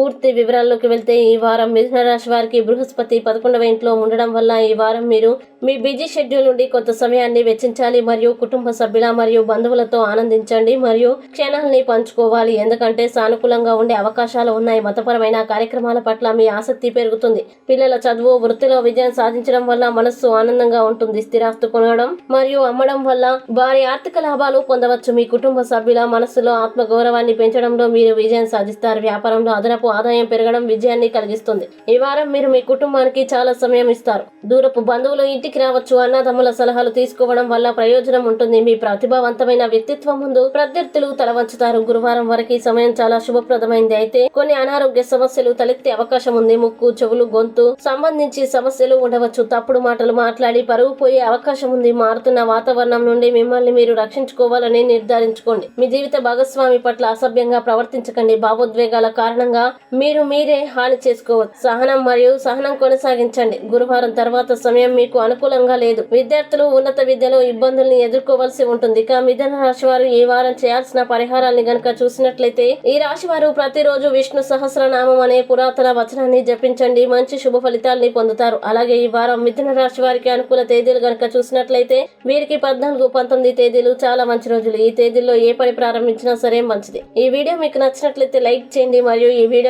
పూర్తి వివరాల్లోకి వెళ్తే ఈ వారం మిథున రాశి వారికి బృహస్పతి పదకొండవ ఇంట్లో ఉండడం వల్ల ఈ వారం మీరు మీ బిజీ షెడ్యూల్ నుండి కొంత సమయాన్ని వెచ్చించాలి మరియు కుటుంబ సభ్యుల మరియు బంధువులతో ఆనందించండి మరియు క్షణాలని పంచుకోవాలి. ఎందుకంటే సానుకూలంగా ఉండే అవకాశాలు ఉన్నాయి. మతపరమైన కార్యక్రమాల పట్ల మీ ఆసక్తి పెరుగుతుంది. పిల్లల చదువు వృత్తిలో విజయం సాధించడం వల్ల మనస్సు ఆనందంగా ఉంటుంది. స్థిరాస్తు కొనడం మరియు అమ్మడం వల్ల భారీ ఆర్థిక లాభాలు పొందవచ్చు. మీ కుటుంబ సభ్యుల మనస్సులో ఆత్మగౌరవాన్ని పెంచడంలో మీరు విజయం సాధిస్తారు. వ్యాపారంలో అదనపు ఆదాయం పెరగడం విజయాన్ని కలిగిస్తుంది. ఈ వారం మీరు మీ కుటుంబానికి చాలా సమయం ఇస్తారు. దూరపు బంధువులు ఇంటికి రావచ్చు. అన్నదమ్ముల సలహాలు తీసుకోవడం వల్ల ప్రయోజనం ఉంటుంది. మీ ప్రతిభావంతమైన వ్యక్తిత్వం ముందు ప్రత్యర్థులు తల వంచుతారు. గురువారం వరకు ఈ సమయం చాలా శుభప్రదమైంది. అయితే కొన్ని అనారోగ్య సమస్యలు తలెత్తే అవకాశం ఉంది. ముక్కు చెవులు గొంతు సంబంధించి సమస్యలు ఉండవచ్చు. తప్పుడు మాటలు మాట్లాడి పరుగు పోయే అవకాశం ఉంది. మారుతున్న వాతావరణం నుండి మిమ్మల్ని మీరు రక్షించుకోవాలని నిర్ధారించుకోండి. మీ జీవిత భాగస్వామి పట్ల అసభ్యంగా ప్రవర్తించకండి. భావోద్వేగాల కారణంగా మీరు మీరే హాని చేసుకోవచ్చు. సహనం మరియు సహనం కొనసాగించండి. గురువారం తర్వాత సమయం మీకు అనుకూలంగా లేదు. విద్యార్థులు ఉన్నత విద్యలో ఇబ్బందుల్ని ఎదుర్కోవాల్సి ఉంటుంది. ఇక మిథున రాశి వారు ఈ వారం చేయాల్సిన పరిహారాన్ని గనక చూసినట్లయితే ఈ రాశి వారు ప్రతిరోజు విష్ణు సహస్రనామం అనే పురాతన వచనాన్ని జపించండి. మంచి శుభ ఫలితాల్ని పొందుతారు. అలాగే ఈ వారం మిథున రాశి వారికి అనుకూల తేదీలు గనక చూసినట్లయితే వీరికి పద్నాలుగు పంతొమ్మిది తేదీలు చాలా మంచి రోజులు. ఈ తేదీల్లో ఏ పని ప్రారంభించినా సరే మంచిది. ఈ వీడియో మీకు నచ్చినట్లయితే లైక్ చేయండి. మరియు ఈ వీడియో